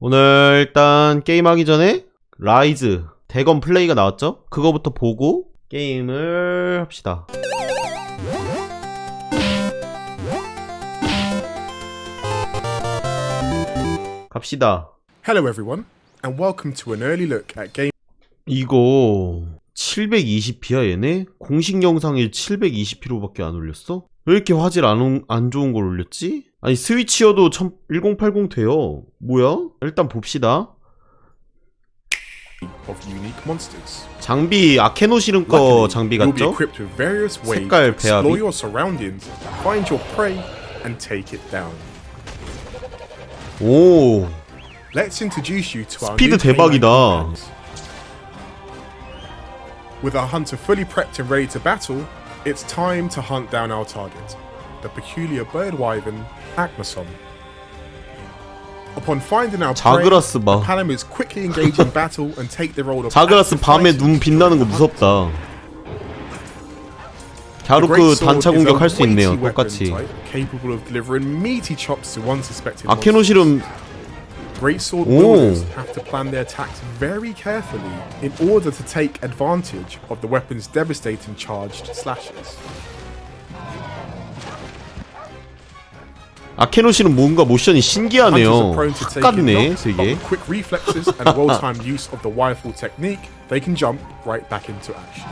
오늘 일단 게임하기 전에 라이즈 대검 플레이가 나왔죠? 그거부터 보고 게임을 합시다. 갑시다. Hello, everyone, and welcome to an early look at game. 이거 720p야 얘네? 공식 영상에 720p로밖에 안 올렸어? 왜 이렇게 화질 안, 온- 안 좋은 걸 올렸지? 아니 스위치여도 1080 돼요 뭐야? 일단 봅시다. 장비 아케노 시름 거 장비 같죠? 색깔 배합이. 오 스피드 대박이다. With our hunter fully prepped and ready to battle, it's time to hunt down our target, the peculiar bird wyvern, Acmason. Upon finding our prey, 자그라스 봐 Palamus quickly engage in battle and take the role of 자그라스 active 밤에 fighter 눈 빛나는 거 무섭다 The great 갸루크 sword 단차 is a 공격할 수 있네요 weighty weapon 똑같이 type, capable of delivering meaty chops to unsuspecting 아케노 monsters. 시름 Great sword 오. wielders have to plan their attacks very carefully in order to take advantage of the weapon's devastating charged slashes. 아케노 시름 뭔가 모션이 신기하네요 but 되게 quick reflexes and well-timed use of the wirefall technique, they can jump right back into action.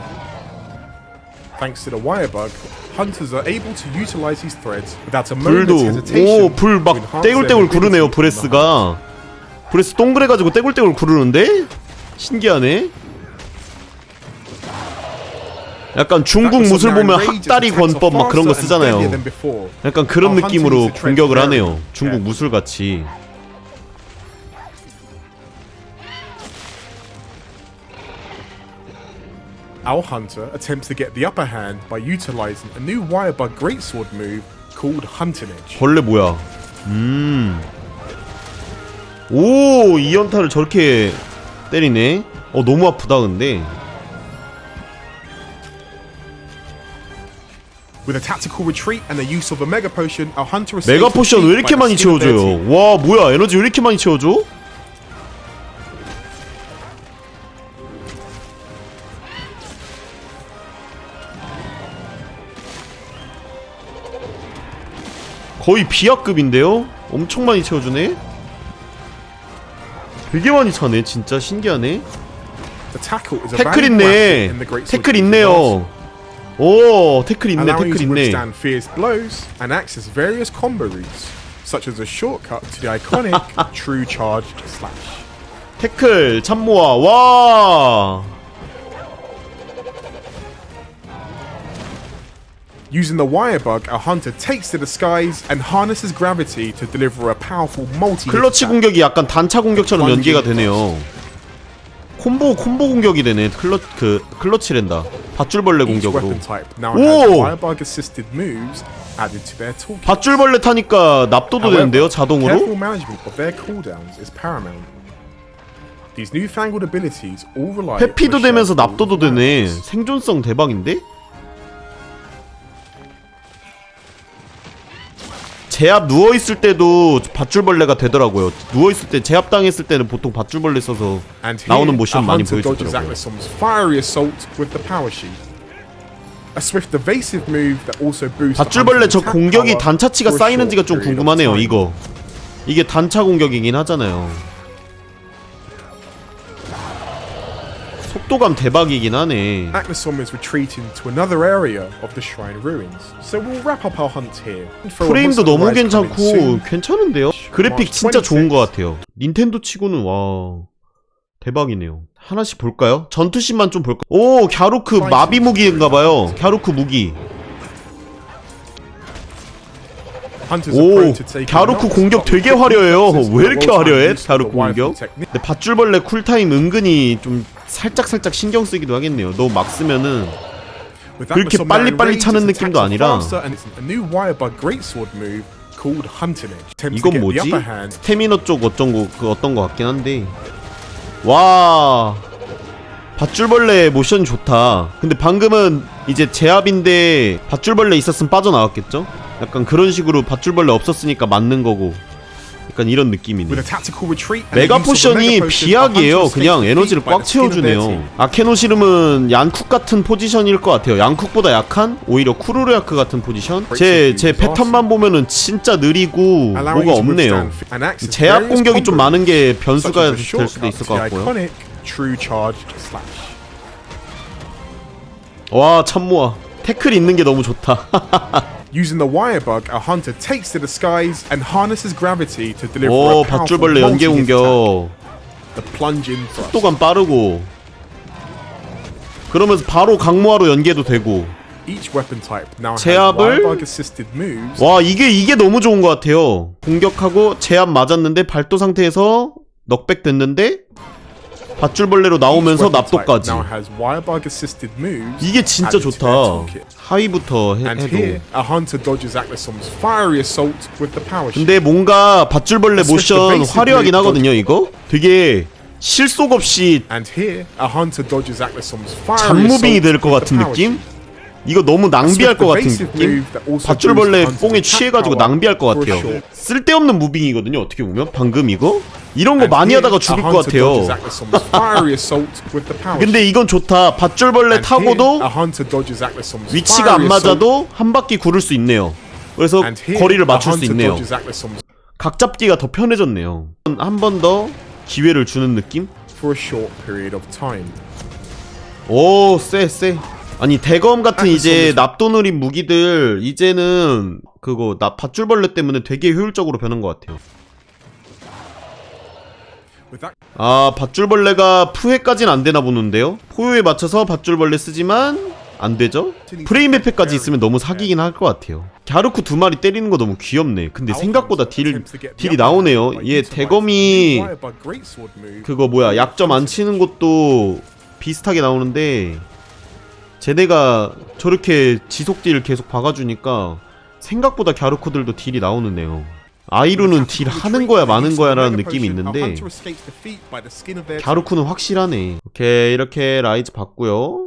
Thanks to the wire bug, hunters are able to utilize these threads without a moment's 불도 hesitation. 오불 to 막 enhance their 떼굴떼굴 구르네요 브레스가 브레스 동그래가지고 떼굴떼굴 구르는데 신기하네 약간 중국 무술 보면 학다리 권법 막 그런 거 쓰잖아요 약간 그런 느낌으로 공격을 하네요 중국 무술 같이 Our hunter attempts to get the upper hand by utilizing a new wirebug greatsword move called Hunting Edge. 벌레 뭐야 음 오 이 연타를 저렇게 때리네 어 너무 아프다 근데 With a tactical retreat and the use of a mega potion, our hunter is 메가 포션 왜 이렇게 많이 채워줘요 와 뭐야 에너지 왜 이렇게 많이 채워줘 거의 비하급인데요? 엄청 많이 채워주네? 되게 많이 차네 진짜 신기하네 a 태클 있네 태클 있네요 오 태클 있네 allowing you 태클 to 있네 withstand fierce blows and access various combo routes, such as a shortcut to the iconic True Charged Slash. 태클 참모아 와 Using the wire bug, our hunter takes to the skies and harnesses gravity to deliver a powerful multi. 클러치 공격이 약간 단차 공격처럼 연계가 되네요. 콤보 콤보 공격이 되네. 클러 그 클러치랜다. 밧줄벌레 공격으로. 오! 밧줄벌레 타니까 납도도 되는데요, 자동으로? 회피도 되면서 납도도 되네. 생존성 대박인데? 제압 누워 있을 때도 밧줄벌레가 되더라고요. 누워 있을 때 제압 당했을 때는 보통 밧줄벌레 써서 나오는 모션 많이 보여주더라고요. 밧줄벌레 저 공격이 단차치가 쌓이는지가 좀 궁금하네요. 이거 이게 단차 공격이긴 하잖아요 속도감 대박이긴 하네 Atlasom is retreating to another area of the shrine ruins, so we'll wrap up our hunt here. 프레임도 너무 괜찮고. 괜찮은데요? 그래픽 진짜 26. 좋은 것 같아요 닌텐도 치고는 와 대박이네요 하나씩 볼까요? 전투씬만 좀 볼까? 오 갸루크 마비 무기인가봐요 갸루크 무기 오 knocks, 공격 되게 화려해요 왜 이렇게 화려해 wire 공격? 근데 밧줄벌레 쿨타임 은근히 좀 살짝살짝 신경 쓰기도 하겠네요 너무 막 쓰면은 그렇게 빨리빨리 차는 느낌도 아니라 이건 뭐지? 스태미너 쪽 어떤 거, 그 어떤 거 같긴 한데. 와. 밧줄벌레 모션 좋다. 근데 방금은 이제 제압인데 밧줄벌레 있었으면 빠져나왔겠죠? 약간 그런 식으로 밧줄벌레 없었으니까 맞는 거고. 약간 이런 느낌이네. 메가 포션이 비약이에요. 그냥 에너지를 꽉 채워주네요. 아케노시름은 얀쿡 같은 포지션일 것 같아요. 얀쿡보다 약한 오히려 쿠루르야크 같은 포지션. 제 제 패턴만 보면은 진짜 느리고 뭐가 없네요. 제압 공격이 좀 많은 게 변수가 될 수도 있을 것 같고요. 와 참모아 태클 있는 게 너무 좋다. Using the wire bug, a hunter takes to the skies and harnesses gravity to deliver 오 a powerful 밧줄벌레 연계 multi-hit attack. 공격. The plunge in thrust. 속도감 빠르고. 그러면서 바로 강모하로 연계도 되고. Each weapon type now has 제압을- wire bug assisted moves 와 이게 이게 너무 좋은 것 같아요. 공격하고 제압 맞았는데 발도 상태에서 넉백 됐는데 밧줄벌레로 나오면서 납도까지. 이게 진짜 좋다. 하위부터 해, 해도. 근데 뭔가 밧줄벌레 모션 화려하긴 하거든요. 이거 되게 실속 없이 assault 될것 같은 느낌? 이거 너무 낭비할 것 같은 느낌? 밧줄벌레 뽕에 취해가지고 낭비할 것 같아요. 쓸데없는 무빙이거든요. 어떻게 보면 방금 이거 이런 거 많이 하다가 죽을 것 같아요. 근데 이건 좋다. 밧줄벌레 타고도 위치가 안 맞아도 한 바퀴 구를 수 있네요. 그래서 거리를 맞출 수 있네요. 각 잡기가 더 편해졌네요. 한 번 더 기회를 주는 느낌? 오, 쎄, 쎄. 아니, 대검 같은 아, 이제. 납도누린 무기들, 이제는 그거, 나 밧줄벌레 때문에 되게 효율적으로 변한 것 같아요. 아, 밧줄벌레가 푸해까진 안 되나 보는데요? 포효에 맞춰서 밧줄벌레 쓰지만, 안 되죠? 프레임 에펙까지 있으면 너무 사기긴 할 것 같아요. 갸루크 두 마리 때리는 거 너무 귀엽네. 근데 생각보다 딜, 딜이 나오네요. 얘 대검이 그거 뭐야 약점 안 치는 것도 비슷하게 나오는데 쟤네가 저렇게 지속딜 계속 박아주니까 생각보다 갸루코들도 딜이 나오는데요. 아이루는 딜 하는 거야 마는 거야 라는 느낌이 있는데 갸루쿠는 확실하네. 오케이 이렇게 라이즈 봤고요